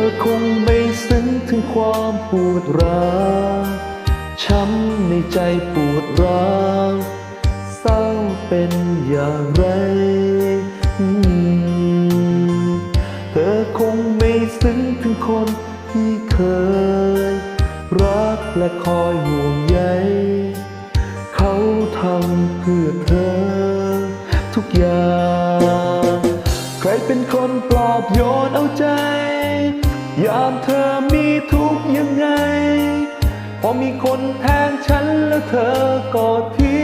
อคงไม่ซึ้งถึงความปวดร้าวช้ำในใจปวดร้าวเศร้าเป็นอย่างไร เธอคงไม่ซึ้งถึงคนที่เคย รักและคอยห่วงใย เขาทำเพื่อเธอ ทุกอย่าง ใครเป็นคนปลอบโยนเอาใจามเธอมีทุกยังไง พอมีคนแทนฉันแล้วเธอก็ทิ้ง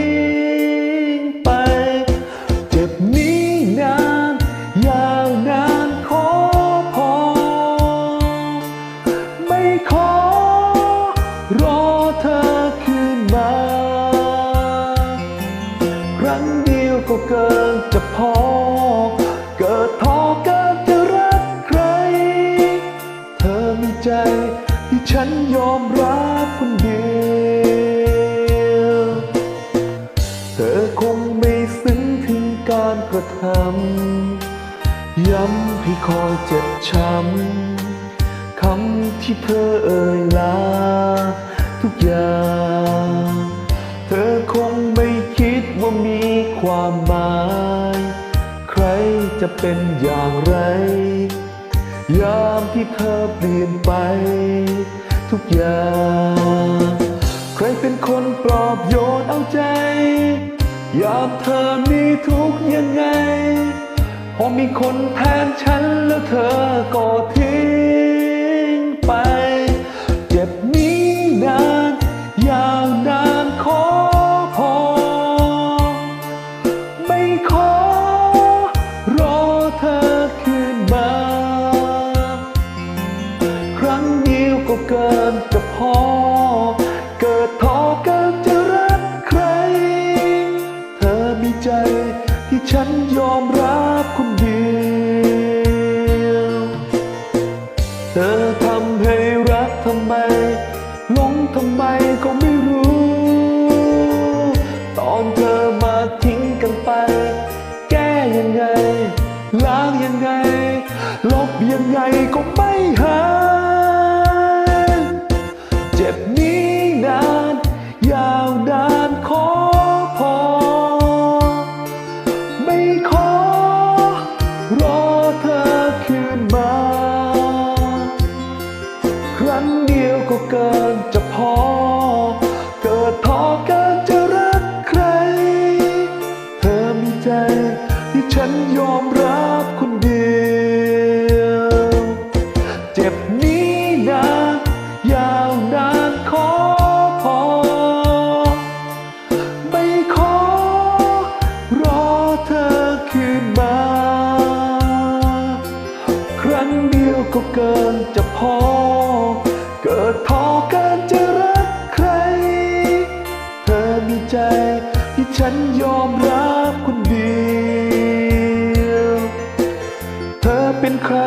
ใจที่ฉันยอมรับคนเดียว เธอคงไม่ซึ้งถึงการกระทำย้ำให้คอยเจ็บช้ำคำที่เธอเอ่ยลา ทุกอย่าง เธอคงไม่คิดว่ามีความหมาย ใครจะเป็นอย่างไร ยามที่เธอเปลี่ยนไป ทุกอย่าง ใครเป็นคนปลอบโยนเอาใจ ยามเธอมีทุกยังไง พอมีคนแทนฉันแล้วเธอก็ที เกินจะพอ เกิดท้อเกินจะรักใคร เธอมีใจที่ฉันยอมรับคนเดียว เธอทำให้รักทำไมหลงทำไมก็ไม่รู้ ตอนเธอมาทิ้งกันไป แก้ยังไง ล้างยังไง ลบยังไงก็ไม่หาย จ็บนี้นาน ยาวนานขอพอ ไม่ขอ รอเธอคืนมา ครั้งเดียวก็เกินจะพอ เกิดท้อเกินจะรักใคร เธอมีใจที่ฉันยอมรับ เกินจะพอ เกิดท้อเกินจะรักใคร เธอมีใจที่ฉันยอมรับคนเดียว เธอเป็นใคร